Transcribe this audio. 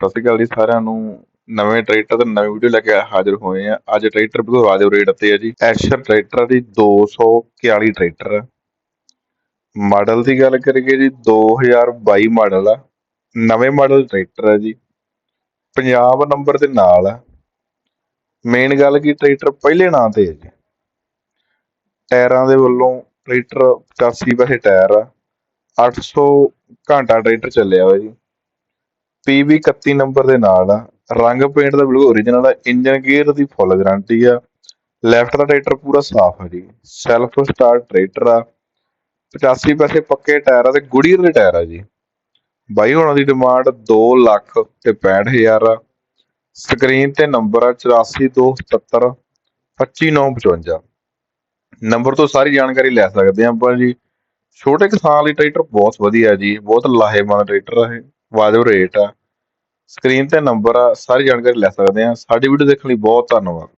ਸਤਿ ਸ਼੍ਰੀ ਅਕਾਲ ਜੀ ਸਾਰਿਆਂ ਨੂੰ। ਨਵੇਂ ਟਰੈਕਟਰ ਤੇ ਨਵੀਂ ਵੀਡੀਓ ਲੈ ਕੇ ਹਾਜ਼ਰ ਹੋਏ ਆ। ਅੱਜ ਟਰੈਕਟਰ ਬਿਲਕੁਲ ਵਾਜਬ ਰੇਟ ਤੇ ਹੈ ਜੀ। ਐਸ਼ਰ ਟਰੈਕਟਰ ਦੀ 241 ਟਰੈਕਟਰ ਮਾਡਲ ਦੀ ਗੱਲ ਕਰੀਏ ਜੀ 2022 ਮਾਡਲ ਆ। ਨਵੇਂ ਮਾਡਲ ਟਰੈਕਟਰ ਆ ਜੀ। ਪੰਜਾਬ ਨੰਬਰ ਦੇ ਨਾਲ ਆ। ਮੇਨ ਗੱਲ ਕੀ ਟਰੈਕਟਰ ਪਹਿਲੇ ਨਾਂ ਤੇ ਹੈ ਜੀ। ਟਾਇਰਾਂ ਦੇ ਵੱਲੋਂ ਟਰੈਕਟਰ 85 ਪੈਸੇ ਟਾਇਰ ਆ। 800 ਘੰਟਾ ਟਰੈਕਟਰ ਚੱਲਿਆ ਹੋਇਆ ਜੀ। PB 31 ਨੰਬਰ ਦੇ ਨਾਲ ਆ। ਰੰਗ ਪੇਂਟ ਦਾ ਬਿਲਕੁਲ ਓਰੀਜਨਲ ਆ। ਇੰਜਨ ਗੇਅਰ ਦੀ ਫੁੱਲ ਗਾਰੰਟੀ ਆ। ਲੈਫਟ ਦਾ ਟਰੈਕਟਰ ਪੂਰਾ ਸਾਫ਼ ਆ ਜੀ। ਸੈਲਫ ਸਟਾਰਟ ਟਰੈਕਟਰ ਆ। 85 ਪੈਸੇ ਪੱਕੇ ਟਾਇਰ ਆ ਤੇ ਗੁੜੀਅਰ ਦੇ ਟਾਇਰ ਆ ਜੀ। ਬਾਈ, ਹੋਣਾ ਦੀ ਡਿਮਾਂਡ 2 ਲੱਖ ਤੇ 65000 ਆ। ਸਕਰੀਨ ਤੇ ਨੰਬਰ ਆ 8427 25955 ਨੰਬਰ ਤੋਂ ਸਾਰੀ ਜਾਣਕਾਰੀ ਲੈ ਸਕਦੇ ਆ ਆਪਾਂ ਜੀ। ਛੋਟੇ ਕਿਸਾਨ ਲਈ ਟਰੈਕਟਰ ਬਹੁਤ ਵਧੀਆ ਜੀ। ਬਹੁਤ ਲਾਹੇਵੰਦ ਟਰੈਕਟਰ ਆ ਇਹ। ਵਾਜਬ ਰੇਟ ਆ। ਸਕਰੀਨ ਤੇ ਨੰਬਰ ਆ, ਸਾਰੀ ਜਾਣਕਾਰੀ ਲੈ ਸਕਦੇ ਆ। ਸਾਡੀ ਵੀਡੀਓ ਦੇਖਣ ਲਈ ਬਹੁਤ ਧੰਨਵਾਦ।